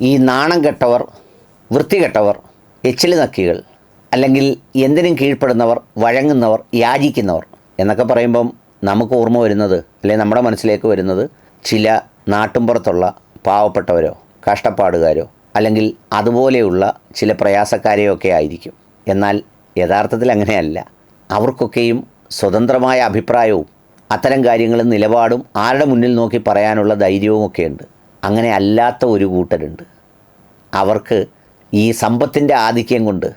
ഈ നാണം കെട്ടവർ വൃത്തികെട്ടവർ എച്ചിൽ നക്കികൾ അല്ലെങ്കിൽ എന്തിനും കീഴ്പ്പെടുന്നവർ വഴങ്ങുന്നവർ യാചിക്കുന്നവർ എന്നൊക്കെ പറയുമ്പം നമുക്ക് ഓർമ്മ വരുന്നത് അല്ലെങ്കിൽ നമ്മുടെ മനസ്സിലേക്ക് വരുന്നത് ചില നാട്ടുമ്പുറത്തുള്ള പാവപ്പെട്ടവരോ കഷ്ടപ്പാടുകാരോ അല്ലെങ്കിൽ അതുപോലെയുള്ള ചില പ്രയാസക്കാരെയോ ഒക്കെ ആയിരിക്കും. എന്നാൽ യഥാർത്ഥത്തിൽ അങ്ങനെയല്ല. അവർക്കൊക്കെയും സ്വതന്ത്രമായ അഭിപ്രായവും അത്തരം കാര്യങ്ങളും നിലപാടും ആരുടെ മുന്നിൽ നോക്കി പറയാനുള്ള ധൈര്യവും ഒക്കെയുണ്ട് അങ്ങനെ അല്ലാത്ത ഒരു കൂട്ടരുണ്ട്. അവർക്ക് ഈ സമ്പത്തിന്റെ ആധിക്യം കൊണ്ട്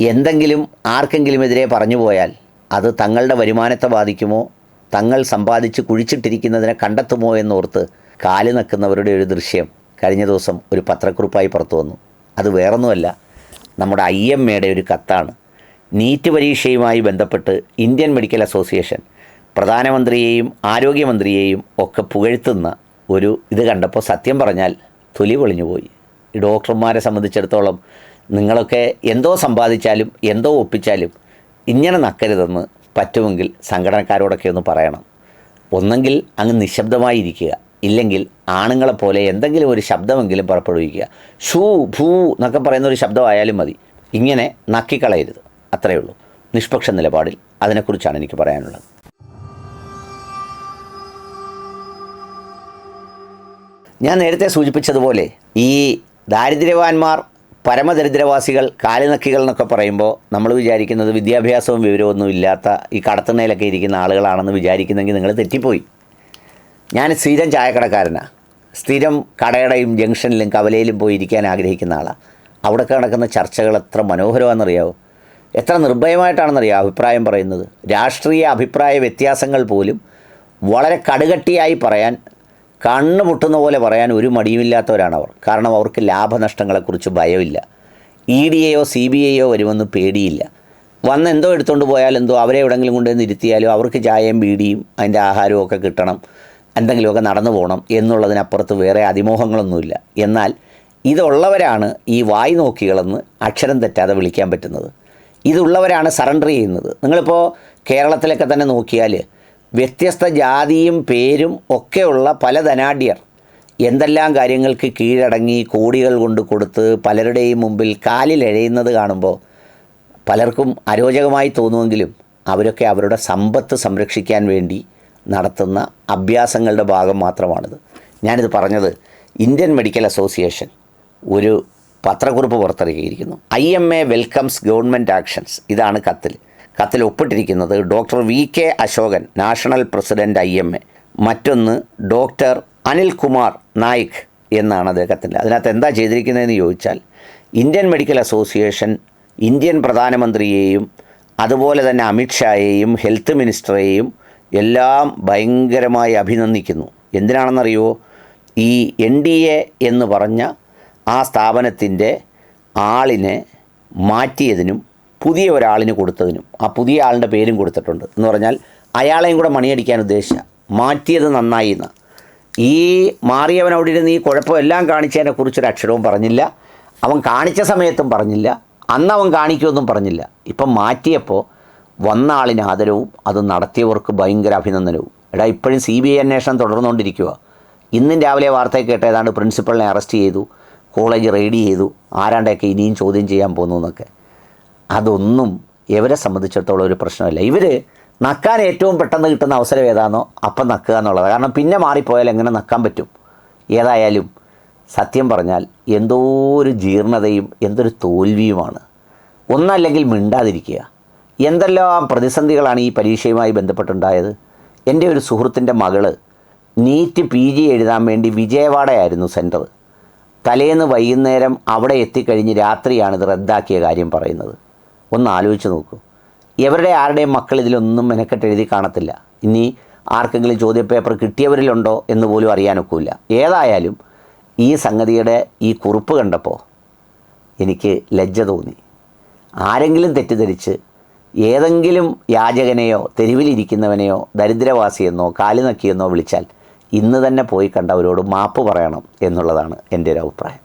എന്തെങ്കിലും ആർക്കെങ്കിലും എതിരെ പറഞ്ഞു പോയാൽ അത് തങ്ങളുടെ വരുമാനത്തെ ബാധിക്കുമോ? തങ്ങൾ സമ്പാദിച്ച് കുഴിച്ചിട്ടിരിക്കുന്നതിനെ കണ്ടെത്തുമോ എന്നോർത്ത് കാൽ നക്കുന്നവരുടെ ഒരു ദൃശ്യം കഴിഞ്ഞ ദിവസം ഒരു പത്രക്കുറിപ്പായി പുറത്തു വന്നു. അത് വേറൊന്നുമല്ല നമ്മുടെ ഐ എം എയുടെ ഒരു കത്താണ്. നീറ്റ് പരീക്ഷയുമായി ബന്ധപ്പെട്ട് ഇന്ത്യൻ മെഡിക്കൽ അസോസിയേഷൻ പ്രധാനമന്ത്രിയെയും ആരോഗ്യമന്ത്രിയെയും ഒക്കെ പുകഴ്ത്തുന്ന ഒരു ഇത് കണ്ടപ്പോൾ സത്യം പറഞ്ഞാൽ തൊലി പൊളിഞ്ഞുപോയി ഈ ഡോക്ടർമാരെ സംബന്ധിച്ചിടത്തോളം നിങ്ങളൊക്കെ എന്തോ സമ്പാദിച്ചാലും എന്തോ ഒപ്പിച്ചാലും ഇങ്ങനെ നക്കരുതെന്ന് പറ്റുമെങ്കിൽ സംഘടനക്കാരോടൊക്കെ ഒന്ന് പറയണം. ഒന്നെങ്കിൽ അങ്ങ് നിശബ്ദമായിരിക്കുക. ഇല്ലെങ്കിൽ ആണുങ്ങളെപ്പോലെ എന്തെങ്കിലും ഒരു ശബ്ദമെങ്കിലും പുറപ്പെടുവിക്കുക. ഷൂ ഭൂ എന്നൊക്കെ പറയുന്ന ഒരു ശബ്ദമായാലും മതി. ഇങ്ങനെ നക്കിക്കളയരുത്. അത്രയേ ഉള്ളൂ. നിഷ്പക്ഷ നിലപാടിൽ അതിനെക്കുറിച്ചാണ് എനിക്ക് പറയാനുള്ളത്. ഞാൻ നേരത്തെ സൂചിപ്പിച്ചതുപോലെ ഈ ദാരിദ്ര്യവാന്മാർ പരമദരിദ്രവാസികൾ കാലിനക്കികൾ എന്നൊക്കെ പറയുമ്പോൾ നമ്മൾ വിചാരിക്കുന്നത് വിദ്യാഭ്യാസവും വിവരമൊന്നും ഇല്ലാത്ത ഈ കടത്തുന്നതിലൊക്കെ ഇരിക്കുന്ന ആളുകളാണെന്ന് വിചാരിക്കുന്നെങ്കിൽ നിങ്ങൾ തെറ്റിപ്പോയി. ഞാൻ സ്ഥിരം ചായക്കടക്കാരനാണ് സ്ഥിരം കടയുടെയും ജംഗ്ഷനിലും കവലയിലും പോയി ഇരിക്കാൻ ആഗ്രഹിക്കുന്ന ആളാണ് അവിടെ നടക്കുന്ന ചർച്ചകൾ എത്ര മനോഹരമാണെന്നറിയാവോ? എത്ര നിർഭയമായിട്ടാണെന്നറിയാം അഭിപ്രായം പറയുന്നത്? രാഷ്ട്രീയ അഭിപ്രായ വ്യത്യാസങ്ങൾ പോലും വളരെ കടുകട്ടിയായി പറയാൻ കണ്ണ് പൊട്ടുന്ന പോലെ പറയാൻ ഒരു മടിയുമില്ലാത്തവരാണ് അവർ. കാരണം അവർക്ക് ലാഭനഷ്ടങ്ങളെക്കുറിച്ച് ഭയമില്ല. ഇ ഡി എയോ സി ബി ഐയോ വരുമെന്ന് പേടിയില്ല. വന്ന് എന്തോ എടുത്തുകൊണ്ട് പോയാൽ എന്തോ അവരെ എവിടെങ്കിലും കൊണ്ടുവന്ന് ഇരുത്തിയാലോ അവർക്ക് ചായയും ബീഡിയും അതിന്റെ ആഹാരവും ഒക്കെ കിട്ടണം. എന്തെങ്കിലുമൊക്കെ നടന്നു പോകണം എന്നുള്ളതിനപ്പുറത്ത് വേറെ അതിമോഹങ്ങളൊന്നുമില്ല. എന്നാൽ ഇതുള്ളവരാണ് ഈ വായി നോക്കികളെന്ന് അക്ഷരം തെറ്റാതെ വിളിക്കാൻ പറ്റുന്നത്. ഇതുള്ളവരാണ് സറണ്ടർ ചെയ്യുന്നത്. നിങ്ങളിപ്പോൾ കേരളത്തിലൊക്കെ തന്നെ നോക്കിയാൽ വ്യത്യസ്ത ജാതിയും പേരും ഒക്കെയുള്ള പല ധനാഢ്യർ. എന്തെല്ലാം കാര്യങ്ങൾക്ക് കീഴടങ്ങി കോടികൾ കൊണ്ട് കൊടുത്ത് പലരുടെയും മുമ്പിൽ കാലിൽ എഴയുന്നത് കാണുമ്പോൾ പലർക്കും അരോചകമായി തോന്നുമെങ്കിലും അവരൊക്കെ അവരുടെ സമ്പത്ത് സംരക്ഷിക്കാൻ വേണ്ടി നടത്തുന്ന അഭ്യാസങ്ങളുടെ ഭാഗം മാത്രമാണിത്. ഞാനിത് പറഞ്ഞത് ഇന്ത്യൻ മെഡിക്കൽ അസോസിയേഷൻ ഒരു പത്രക്കുറിപ്പ് പുറത്തിറക്കിയിരിക്കുന്നു. I M A welcomes government actions. ഇതാണ് കത്തിൽ. കത്തിൽ ഒപ്പിട്ടിരിക്കുന്നത് doctor V K Ashokan national president I M A. മറ്റൊന്ന് ഡോക്ടർ അനിൽകുമാർ നായിക് എന്നാണ് അദ്ദേഹത്തിന്റെ. അതിനകത്ത് എന്താ ചെയ്തിരിക്കുന്നതെന്ന് ചോദിച്ചാൽ ഇന്ത്യൻ മെഡിക്കൽ അസോസിയേഷൻ ഇന്ത്യൻ പ്രധാനമന്ത്രിയെയും അതുപോലെ തന്നെ അമിത്ഷായെയും ഹെൽത്ത് മിനിസ്റ്ററെയും എല്ലാം ഭയങ്കരമായി അഭിനന്ദിക്കുന്നു. എന്തിനാണെന്നറിയോ ഈ എൻ ഡി എ എന്ന് പറഞ്ഞ ആ സ്ഥാപനത്തിന്റെ ആളിനെ മാറ്റിയതിനും പുതിയ ഒരാളിന് കൊടുത്തതിനും ആ പുതിയ ആളിന്റെ പേരും കൊടുത്തിട്ടുണ്ട്. എന്ന് പറഞ്ഞാൽ അയാളെയും കൂടെ മണിയടിക്കാൻ ഉദ്ദേശിച്ച മാറ്റിയത് നന്നായി എന്ന്. ഈ മാറിയവൻ അവിടെ ഇരുന്ന് ഈ കുഴപ്പമെല്ലാം കാണിച്ചതിനെ കുറിച്ചൊരു അക്ഷരവും പറഞ്ഞില്ല. അവൻ കാണിച്ച സമയത്തും പറഞ്ഞില്ല. അന്ന് അവൻ കാണിക്കുമെന്നും പറഞ്ഞില്ല. ഇപ്പം മാറ്റിയപ്പോൾ വന്ന ആളിന് ആദരവും അത് നടത്തിയവർക്ക് ഭയങ്കര അഭിനന്ദനവും. എടാ ഇപ്പോഴും സി ബി ഐ അന്വേഷണം തുടർന്നുകൊണ്ടിരിക്കുക ഇന്നും രാവിലെ വാർത്ത കേട്ട ഏതാണ്ട് പ്രിൻസിപ്പളിനെ അറസ്റ്റ് ചെയ്തു കോളേജ് റെയ്ഡ് ചെയ്തു ആരാണ്ടൊക്കെ ഇനിയും ചോദ്യം ചെയ്യാൻ പോകുന്നു എന്നൊക്കെ. അതൊന്നും ഇവരെ സംബന്ധിച്ചിടത്തോളം ഒരു പ്രശ്നമല്ല. ഇവർ നക്കാൻ ഏറ്റവും പെട്ടെന്ന് കിട്ടുന്ന അവസരം ഏതാണോ അപ്പം നക്കുക എന്നുള്ളത്. കാരണം പിന്നെ മാറിപ്പോയാൽ എങ്ങനെ നക്കാൻ പറ്റും? ഏതായാലും സത്യം പറഞ്ഞാൽ എന്തോ ഒരു ജീർണതയും എന്തൊരു തോൽവിയുമാണ്. ഒന്നല്ലെങ്കിൽ മിണ്ടാതിരിക്കുക. എന്തെല്ലാം പ്രതിസന്ധികളാണ് ഈ പരീക്ഷയുമായി ബന്ധപ്പെട്ടുണ്ടായത്? എന്റെ ഒരു സുഹൃത്തിന്റെ മകൾ നീറ്റ് പി ജി എഴുതാൻ വേണ്ടി വിജയവാഡയായിരുന്നു സെന്റർ. തലേന്ന് വൈകുന്നേരം അവിടെ എത്തിക്കഴിഞ്ഞ് രാത്രിയാണ് ഇത് റദ്ദാക്കിയ കാര്യം പറയുന്നത്. ഒന്ന് ആലോചിച്ച് നോക്കൂ. എവരുടെ ആരുടെയും മക്കൾ ഇതിലൊന്നും മെനക്കെട്ട് എഴുതി കാണത്തില്ല. ഇനി ആർക്കെങ്കിലും ചോദ്യപേപ്പർ കിട്ടിയവരിലുണ്ടോ എന്ന് പോലും അറിയാനൊക്കില്ല. ഏതായാലും ഈ സംഗതിയുടെ ഈ കുറിപ്പ് കണ്ടപ്പോൾ എനിക്ക് ലജ്ജ തോന്നി. ആരെങ്കിലും തെറ്റിദ്ധരിച്ച് ഏതെങ്കിലും യാചകനെയോ തെരുവിലിരിക്കുന്നവനെയോ ദരിദ്രവാസിയെന്നോ കാലുനക്കിയെന്നോ വിളിച്ചാൽ ഇന്ന് തന്നെ പോയി കണ്ടവരോട് മാപ്പ് പറയണം എന്നുള്ളതാണ് എന്റെ ഒരു അഭിപ്രായം.